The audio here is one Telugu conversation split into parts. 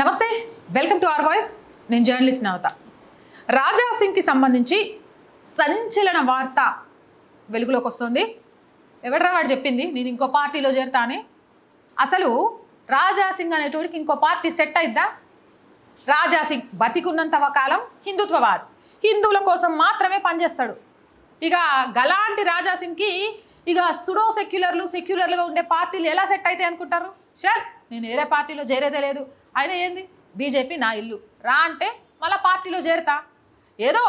నమస్తే వెల్కమ్ టు ఆర్ వాయిస్. నేను జర్నలిస్ట్ నవత. రాజా సింగ్కి సంబంధించి సంచలన వార్త వెలుగులోకి వస్తుంది. ఎవడరా వాడు చెప్పింది? నేను ఇంకో పార్టీలో చేరుతానే. అసలు రాజా సింగ్ అనేటోడికి ఇంకో పార్టీ సెట్ అయిద్దా? రాజా సింగ్ బతికున్నంత కాలం హిందుత్వవాద్. హిందువుల కోసం మాత్రమే పనిచేస్తాడు. ఇక గలాంటి రాజా సింగ్కి ఇక సుడో సెక్యులర్లు సెక్యులర్లుగా ఉండే పార్టీలు ఎలా సెట్ అవుతాయి అనుకుంటారు? షర్ నేను వేరే పార్టీలో చేరేదే లేదు. ఆయన ఏంది? బీజేపీ నా ఇల్లు. రా అంటే మళ్ళీ పార్టీలో చేరతా? ఏదో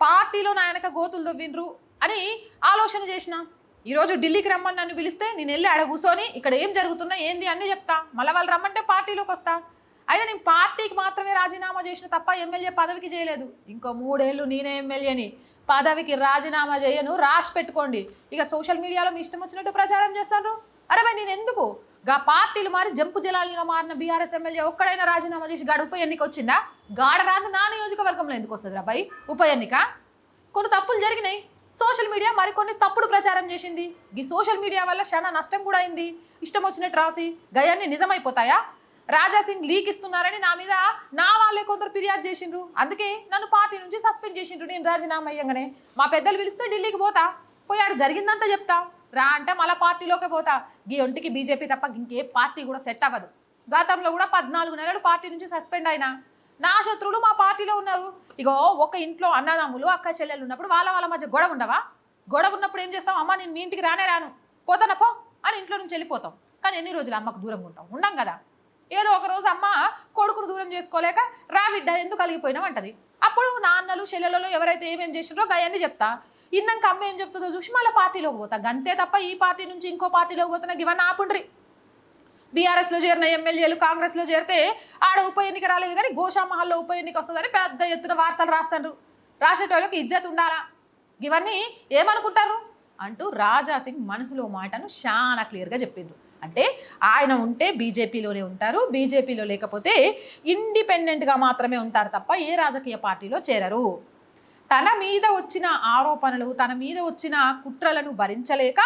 పార్టీలో నా వెనక గోతులు దొవ్విండ్రు అని ఆలోచన చేసిన? ఈరోజు ఢిల్లీకి రమ్మని నన్ను పిలిస్తే నేను వెళ్ళి ఆడ కూర్చొని ఇక్కడ ఏం జరుగుతున్నా ఏంది అన్నీ చెప్తా. మళ్ళీ వాళ్ళు రమ్మంటే పార్టీలోకి వస్తా. అయినా నేను పార్టీకి మాత్రమే రాజీనామా చేసిన తప్ప ఎమ్మెల్యే పదవికి చేయలేదు. ఇంకో మూడేళ్ళు నేనే ఎమ్మెల్యేని. పదవికి రాజీనామా చేయను. రాసి పెట్టుకోండి. ఇక సోషల్ మీడియాలో మీ ఇష్టం వచ్చినట్టు ప్రచారం చేస్తారు అరే నేను ఎందుకు? గా పార్టీలు మారి జంపు జలాలుగా మారిన బీఆర్ఎస్ ఎమ్మెల్యే ఒక్కడైనా రాజీనామా చేసి గాడు ఉప ఎన్నిక వచ్చిందా? గాడ రాదు నా నియోజకవర్గంలో ఎందుకు వస్తుంది రాబాయి ఉప ఎన్నిక? కొన్ని తప్పులు జరిగినాయి. సోషల్ మీడియా మరికొన్ని తప్పుడు ప్రచారం చేసింది. ఈ సోషల్ మీడియా వల్ల చాలా నష్టం కూడా అయింది. ఇష్టం వచ్చినట్టు రాసి గయాన్ని నిజమైపోతాయా? రాజా సింగ్ లీక్ ఇస్తున్నారని నా మీద నా వాళ్ళే కొందరు ఫిర్యాదు చేసిండ్రు. అందుకే నన్ను పార్టీ నుంచి సస్పెండ్ చేసిండ్రు. నేను రాజీనామా అయ్యంగానే మా పెద్దలు పిలిస్తే ఢిల్లీకి పోతా. పోయి ఆడ జరిగిందంతా చెప్తా. రా అంటే మళ్ళా పార్టీలోకి పోతా. ఈ ఒంటికి బీజేపీ తప్ప ఇంకే పార్టీ కూడా సెట్ అవ్వదు. గతంలో కూడా పద్నాలుగు నెలలు పార్టీ నుంచి సస్పెండ్ అయినా. నా శత్రువులు మా పార్టీలో ఉన్నారు. ఇగో ఒక ఇంట్లో అన్నదమ్ములు అక్క చెల్లెలు ఉన్నప్పుడు వాళ్ళ వాళ్ళ మధ్య గొడవ ఉండవా? గొడవ ఉన్నప్పుడు ఏం చేస్తాం? అమ్మ నేను మీ ఇంటికి రానే రాను. పోతానా? పో అని ఇంట్లో నుంచి వెళ్ళిపోతాం. కానీ ఎన్ని రోజులు అమ్మకు దూరంగా ఉంటాం? ఉండం కదా. ఏదో ఒక రోజు అమ్మ కొడుకును దూరం చేసుకోలేక రా బిడ్డ ఎందుకు కలిగిపోయినాం అంటది. అప్పుడు నాన్నలు చెల్లెలలో ఎవరైతే ఏమేమి చేసినారో అవన్నీ చెప్తా. ఇన్నాక అమ్మ ఏం చెప్తుందో చూసి మళ్ళీ పార్టీలోకి పోతా. గంతే తప్ప ఈ పార్టీ నుంచి ఇంకో పార్టీలోకి పోతున్నా ఇవన్నీ ఆపుండ్రి. బీఆర్ఎస్లో చేరిన ఎమ్మెల్యేలు కాంగ్రెస్లో చేరితే ఆడ ఉప ఎన్నిక రాలేదు కానీ గోషామహల్లో ఉప ఎన్నిక వస్తుందని పెద్ద ఎత్తున వార్తలు రాస్తారు రాసేటోళ్ళకి ఇజ్జత్ ఉండాలా? ఇవన్నీ ఏమనుకుంటారు? అంటూ రాజా సింగ్ మనసులో మాటను చాలా క్లియర్గా చెప్పిండ్రు. అంటే ఆయన ఉంటే బీజేపీలోనే ఉంటారు బీజేపీలో లేకపోతే ఇండిపెండెంట్గా మాత్రమే ఉంటారు తప్ప ఏ రాజకీయ పార్టీలో చేరరు. తన మీద వచ్చిన ఆరోపణలు తన మీద వచ్చిన కుట్రలను భరించలేక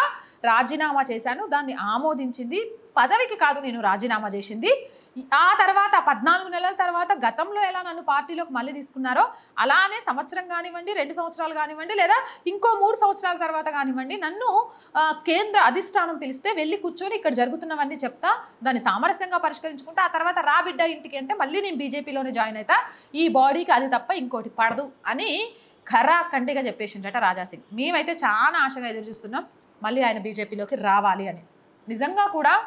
రాజీనామా చేశాను. దాన్ని ఆమోదించింది. పదవికి కాదు నేను రాజీనామా చేసింది. ఆ తర్వాత పద్నాలుగు నెలల తర్వాత గతంలో ఎలా నన్ను పార్టీలోకి మళ్ళీ తీసుకున్నారో అలానే సంవత్సరం కానివ్వండి రెండు సంవత్సరాలు కానివ్వండి లేదా ఇంకో మూడు సంవత్సరాల తర్వాత కానివ్వండి నన్ను కేంద్ర అధిష్టానం పిలిస్తే వెళ్ళి కూర్చొని ఇక్కడ జరుగుతున్నవన్నీ చెప్తా దాన్ని సామరస్యంగా పరిష్కరించుకుంటా ఆ తర్వాత రా బిడ్డ ఇంటికి అంటే మళ్ళీ నేను బీజేపీలోనే జాయిన్ అవుతా ఈ బాడీకి అది తప్ప ఇంకోటి పడదు అని ఖరా కండిగా చెప్పేసిండట రాజాసింగ్ మేమైతే చాలా ఆశగా ఎదురు చూస్తున్నాం మళ్ళీ ఆయన బీజేపీలోకి రావాలి అని. నిజంగా కూడా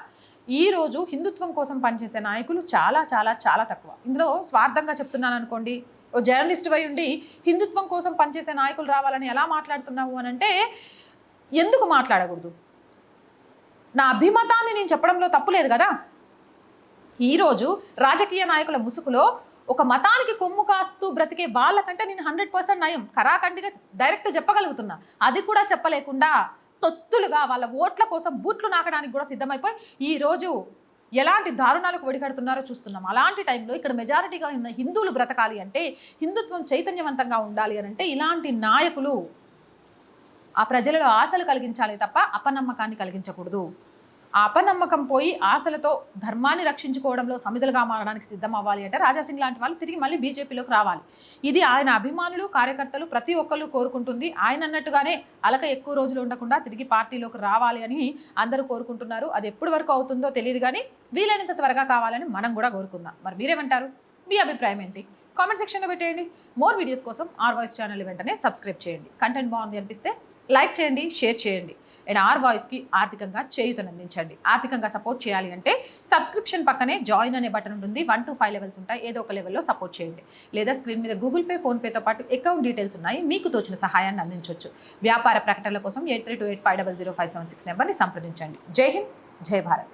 ఈరోజు హిందుత్వం కోసం పనిచేసే నాయకులు చాలా చాలా చాలా తక్కువ. ఇందులో స్వార్థంగా చెప్తున్నాను అనుకోండి ఓ జర్నలిస్ట్ అయి ఉండి హిందుత్వం కోసం పనిచేసే నాయకులు రావాలని ఎలా మాట్లాడుతున్నావు? అని అంటే ఎందుకు మాట్లాడకూడదు? నా అభిమతాన్ని నేను చెప్పడంలో తప్పు లేదు కదా. ఈరోజు రాజకీయ నాయకుల ముసుగులో ఒక మతానికి కొమ్ము కాస్తూ బ్రతికే వాళ్ళకంటే నేను హండ్రెడ్ పర్సెంట్ నయం. కరాఖండిగా డైరెక్ట్ చెప్పగలుగుతున్నా. అది కూడా చెప్పలేకుండా తొత్తులుగా వాళ్ళ ఓట్ల కోసం బూట్లు నాకడానికి కూడా సిద్ధమైపోయి ఈ రోజు ఎలాంటి దారుణాలకు ఒడిగడుతున్నారో చూస్తున్నాం. అలాంటి టైంలో ఇక్కడ మెజారిటీగా ఉన్న హిందువులు బ్రతకాలి అంటే హిందుత్వం చైతన్యవంతంగా ఉండాలి అని అంటే ఇలాంటి నాయకులు ఆ ప్రజలలో ఆశలు కలిగించాలి తప్ప అపనమ్మకాన్ని కలిగించకూడదు. ఆ అపనమ్మకం పోయి ఆశలతో ధర్మాన్ని రక్షించుకోవడంలో సమిధులుగా మారడానికి సిద్ధం అవ్వాలి అంటే రాజాసింగ్ లాంటి వాళ్ళు తిరిగి మళ్ళీ బీజేపీలోకి రావాలి. ఇది ఆయన అభిమానులు కార్యకర్తలు ప్రతి ఒక్కళ్ళు కోరుకుంటుంది. ఆయన అన్నట్టుగానే అలక ఎక్కువ రోజులు ఉండకుండా తిరిగి పార్టీలోకి రావాలి అని అందరూ కోరుకుంటున్నారు. అది ఎప్పటి వరకు అవుతుందో తెలియదు కానీ వీలైనంత త్వరగా కావాలని మనం కూడా కోరుకుందాం. మరి మీరేమంటారు? మీ అభిప్రాయం ఏంటి? కామెంట్ సెక్షన్లో పెట్టేయండి. మోర్ వీడియోస్ కోసం ఆర్ వాయిస్ ఛానల్ వెంటనే సబ్స్క్రైబ్ చేయండి. కంటెంట్ బాగుంది అనిపిస్తే లైక్ చేయండి షేర్ చేయండి. అండ్ ఆర్ వాయిస్కి ఆర్థికంగా చేయూతనందించండి ఆర్థికంగా సపోర్ట్ చేయాలి అంటే సబ్స్క్రిప్షన్ పక్కనే జాయిన్ అనే బటన్ ఉంటుంది. వన్ టు ఫైవ్ లెవెల్స్ ఉంటాయి. ఏదో ఒక లెవెల్లో సపోర్ట్ చేయండి. లేదా స్క్రీన్ మీద గూగుల్ పే ఫోన్పేతో పాటు అకౌంట్ డీటెయిల్స్ ఉన్నాయి. మీకు తోచిన సహాయాన్ని అందించవచ్చు వ్యాపార ప్రకటనల కోసం eight three two eight five double zero five seven six నెంబర్ని సంప్రదించండి. జై హింద్ జై భారత్.